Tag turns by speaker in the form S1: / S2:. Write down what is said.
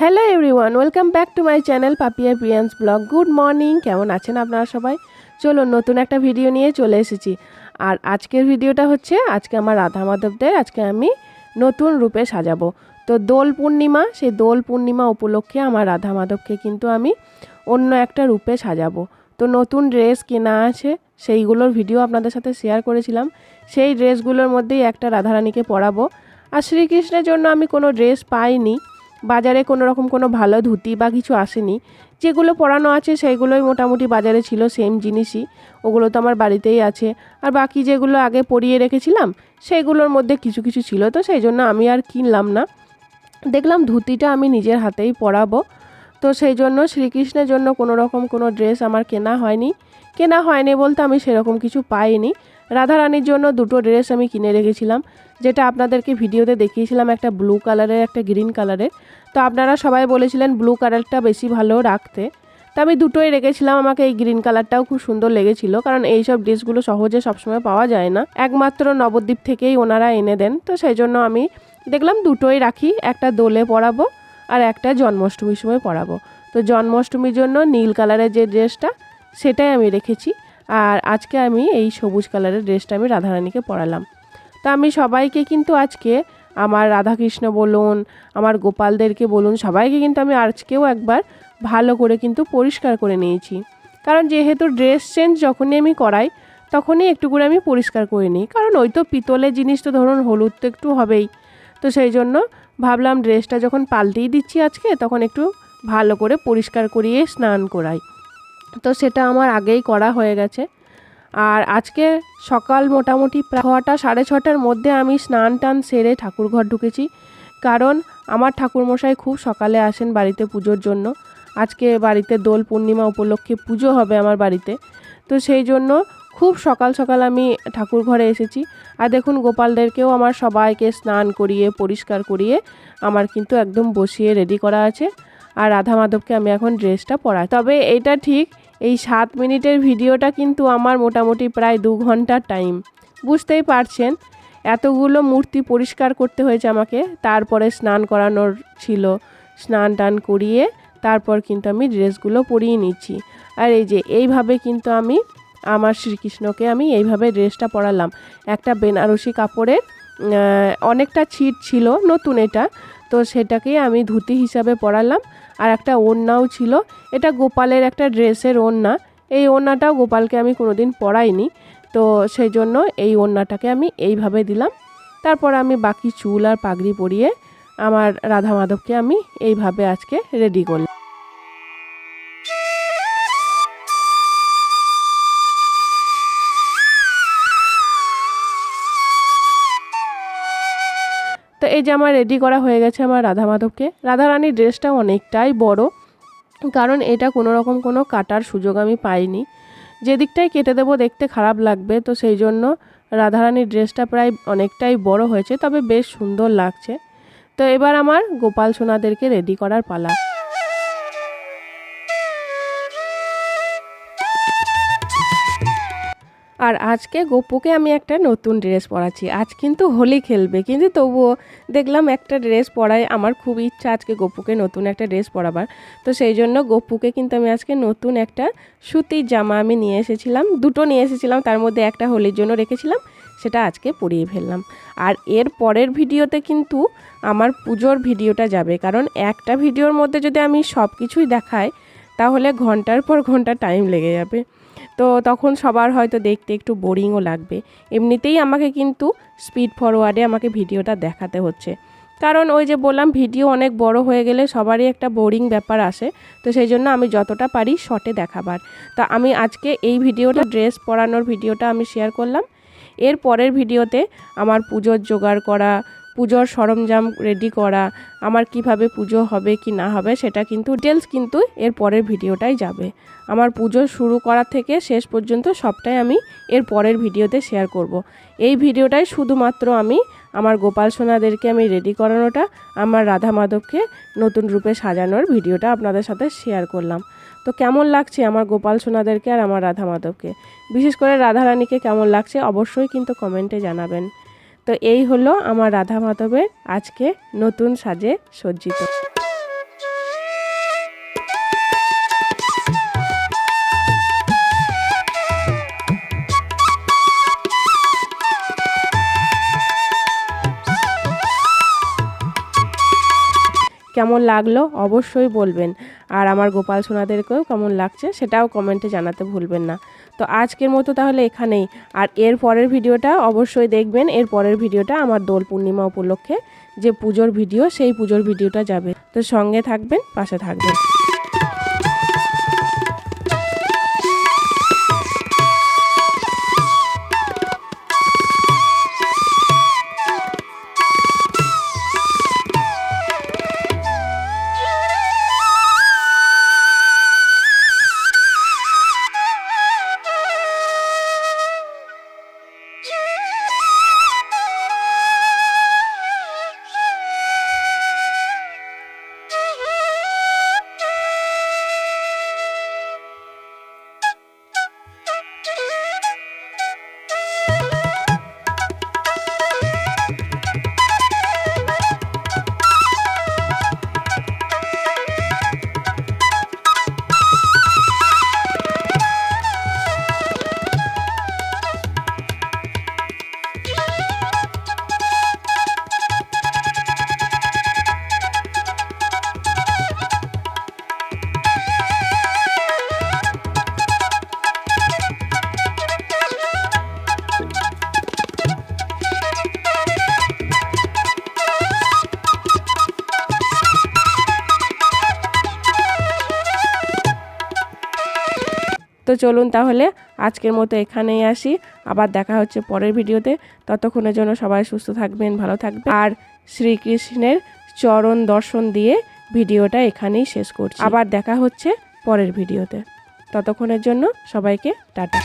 S1: Hello everyone welcome back to my channel Papiya Priyans blog good morning কেমন আছেন আপনারা সবাই? চলো নতুন একটা ভিডিও নিয়ে চলে এসেছি। আর আজকের ভিডিওটা হচ্ছে, আজকে আমার রাধা মাধবদের, আজকে আমি নতুন রূপে সাজাবো। তো দোল পূর্ণিমা, সেই দোল পূর্ণিমা উপলক্ষে আমার রাধা মাধবকে কিন্তু আমি অন্য একটা রূপে সাজাবো। তো নতুন ড্রেস কেনা আছে, সেইগুলোর ভিডিও আপনাদের সাথে শেয়ার করেছিলাম। সেই ড্রেসগুলোর মধ্যেই একটা রাধারানীকে পরাবো। আর শ্রীকৃষ্ণের জন্য আমি কোনো ড্রেস পাইনি। বাজারে কোনো রকম কোনো ভালো ধুতি বা কিছু আসেনি। যেগুলো পরানো আছে সেইগুলোই মোটামুটি বাজারে ছিল সেম জিনিসই। ওগুলো তো আমার বাড়িতেই আছে। আর বাকি যেগুলো আগে পরিয়ে রেখেছিলাম সেগুলোর মধ্যে কিছু কিছু ছিল। তো সেই জন্য আমি আর কিনলাম না। দেখলাম ধুতিটা আমি নিজের হাতেই পরাবো। তো সেই জন্য শ্রীকৃষ্ণের জন্য কোনো রকম কোনো ড্রেস আমার কেনা হয়নি। কেনা হয়নি বলতে আমি সেরকম কিছু পাইনি। রাধারানীর জন্য দুটো ড্রেস আমি কিনে রেখেছিলাম, যেটা আপনাদেরকে ভিডিওতে দেখিয়েছিলাম, একটা ব্লু কালারের একটা গ্রিন কালারের তো আপনারা সবাই বলেছিলেন ব্লু কালারটা বেশি ভালো রাখতে। তো আমি দুটোই রেখেছিলাম, আমাকে এই গ্রিন কালারটাও খুব সুন্দর লেগেছিল, কারণ এই সব ড্রেসগুলো সহজে সবসময় পাওয়া যায় না। একমাত্র নবদ্বীপ থেকেই ওনারা এনে দেন, তো সেই জন্য আমি দেখলাম দুটোই রাখি, একটা দোলে পরাবো আর একটা জন্মাষ্টমীর সময় পরাবো। তো জন্মাষ্টমীর জন্য নীল কালারের যে ড্রেসটা, সেটাই আমি রেখেছি। আর আজকে আমি এই সবুজ কালারের ড্রেসটা আমি রাধারানীকে পরালাম। তো আমি সবাইকে কিন্তু আজকে আমার রাধাকৃষ্ণ বলুন, আমার গোপালদেরকে বলুন, সবাইকে কিন্তু আমি আজকেও একবার ভালো করে কিন্তু পরিষ্কার করে নিয়েছি। কারণ যেহেতু ড্রেস চেঞ্জ যখনই আমি করাই, তখনই একটু করে আমি পরিষ্কার করে নিই। কারণ ওই তো পিতলের জিনিস তো ধরুন হলুদ তো একটু হবেই। তো সেই জন্য ভাবলাম ড্রেসটা যখন পাল্টেই দিচ্ছি আজকে, তখন একটু ভালো করে পরিষ্কার করিয়ে স্নান করাই। তো সেটা আমার আগেই করা হয়ে গেছে। আর আজকে সকাল মোটামুটি ছটা, সাড়ে ছটার মধ্যে আমি স্নান টান সেরে ঠাকুরঘর ঢুকেছি। কারণ আমার ঠাকুরমশাই খুব সকালে আসেন বাড়িতে পুজোর জন্য। আজকে বাড়িতে দোল পূর্ণিমা উপলক্ষে পুজো হবে আমার বাড়িতে। তো সেই জন্য খুব সকাল সকাল আমি ঠাকুর ঘরে এসেছি। আর দেখুন, গোপালদেরকেও আমার সবাইকে স্নান করিয়ে, পরিষ্কার করিয়ে আমার কিন্তু একদম বসিয়ে রেডি করা আছে। আর রাধা মাধবকে আমি এখন ড্রেসটা পরাই। তবে এটা ঠিক, এই সাত মিনিটের ভিডিওটা কিন্তু আমার মোটামুটি প্রায় দু ঘণ্টার টাইম বুঝতেই পারছেন, এতগুলো মূর্তি পরিষ্কার করতে হয়েছে আমাকে, তারপরে স্নান করানোর ছিল। স্নান টান করিয়ে তারপর কিন্তু আমি ড্রেসগুলো পরিয়ে নিচ্ছি। আর এই যে, এইভাবে কিন্তু আমি আমার শ্রীকৃষ্ণকে আমি এইভাবে ড্রেসটা পরালাম। একটা বেনারসি কাপড়ের অনেকটা ছিট ছিল, নতুন এটা। তো সেটাকেই আমি ধুতি হিসাবে পরালাম। আর একটা ওড়নাও ছিল। এটা গোপালের একটা ড্রেসের ওড়না। এই ওড়নাটাও গোপালকে আমি কোনোদিন পরাইনি। তো সেই জন্য এই ওড়নাটাকে আমি এইভাবে দিলাম। তারপর আমি বাকি চুল আর পাগড়ি পরিয়ে আমার রাধা মাধবকে আমি এইভাবে আজকে রেডি করলাম। তো এই যে আমার রেডি করা হয়ে গেছে আমার রাধা মাধবকে রাধারানীর ড্রেসটা অনেকটাই বড়, কারণ এটা কোনো রকম কোনো কাটার সুযোগ আমি পাইনি। যে দিকটাই কেটে দেবো দেখতে খারাপ লাগবে, তো সেই জন্য রাধারানীর ড্রেসটা প্রায় অনেকটাই বড় হয়েছে, তবে বেশ সুন্দর লাগছে। তো এবার আমার গোপাল সোনাদেরকে রেডি করার পালা। আর আজকে গপুকে আমি একটা নতুন ড্রেস পরাচ্ছি। আজ কিন্তু হোলি খেলবে, কিন্তু তবুও দেখলাম একটা ড্রেস পরাই আমার খুব ইচ্ছা আজকে গপুকে নতুন একটা ড্রেস পরাবার। তো সেই জন্য গপুকে কিন্তু আমি আজকে নতুন একটা সুতির জামা আমি নিয়ে এসেছিলাম, দুটো নিয়ে এসেছিলাম, তার মধ্যে একটা হোলির জন্য রেখেছিলাম, সেটা আজকে পরিয়ে ফেললাম। আর এর পরের ভিডিওতে কিন্তু আমার পুজোর ভিডিওটা যাবে, কারণ একটা ভিডিওর মধ্যে যদি আমি সব কিছুই দেখাই তাহলে ঘণ্টার পর ঘণ্টা টাইম লেগে যাবে। তো তখন সবার হয়তো দেখতে একটু বোরিংও লাগবে। এমনিতেই আমাকে কিন্তু স্পিড ফরওয়ার্ডে আমাকে ভিডিওটা দেখাতে হচ্ছে। কারণ ওই যে বললাম, ভিডিও অনেক বড় হয়ে গেলে সবারই একটা বোরিং ব্যাপার আসে। তো সেই জন্য আমি যতটা পারি শর্টে দেখাবার। তা আমি আজকে এই ভিডিওটা ড্রেস পরানোর ভিডিওটা আমি শেয়ার করলাম। এর পরের ভিডিওতে আমার পুজোর জোগাড় করা পুজোর সরঞ্জাম রেডি করা, আমার কীভাবে পুজো হবে কি না হবে সেটা কিন্তু ডিটেলস কিন্তু এর পরের ভিডিওটাই যাবে। আমার পুজো শুরু করা থেকে শেষ পর্যন্ত সবটাই আমি এর পরের ভিডিওতে শেয়ার করব। এই ভিডিওটাই শুধুমাত্র আমি, আমার গোপাল সোনাদেরকে আমি রেডি করানোটা, আমার রাধা মাধবকে নতুন রূপে সাজানোর ভিডিওটা আপনাদের সাথে শেয়ার করলাম। তো কেমন লাগছে আমার গোপাল সোনাদেরকে আর আমার রাধা মাধবকে? বিশেষ করে রাধারানীকে কেমন লাগছে অবশ্যই কিন্তু কমেন্টে জানাবেন। তো এই হলো আমার রাধা মাধবের আজকে নতুন সাজে সজ্জিত। কেমন লাগল অবশ্যই বলবেন। আর আমার গোপাল সোনাদেরকেও কেমন লাগছে সেটাও কমেন্টে জানাতে ভুলবেন না। তো আজকের মতো তাহলে এখানেই। আর এর পরের ভিডিওটা অবশ্যই দেখবেন। এর পরের ভিডিওটা আমার দোল পূর্ণিমা উপলক্ষে যে পুজোর ভিডিও, সেই পুজোর ভিডিওটা যাবে। তো সঙ্গে থাকবেন, পাশে থাকবেন। তো চলুন তাহলে আজকের মতো এখানেই আসি। আবার দেখা হচ্ছে পরের ভিডিওতে। ততক্ষণের জন্য সবাই সুস্থ থাকবেন, ভালো থাকবেন। আর শ্রীকৃষ্ণের চরণ দর্শন দিয়ে ভিডিওটা এখানেই শেষ করছি। আবার দেখা হচ্ছে পরের ভিডিওতে। ততক্ষণের জন্য সবাইকে টাটা।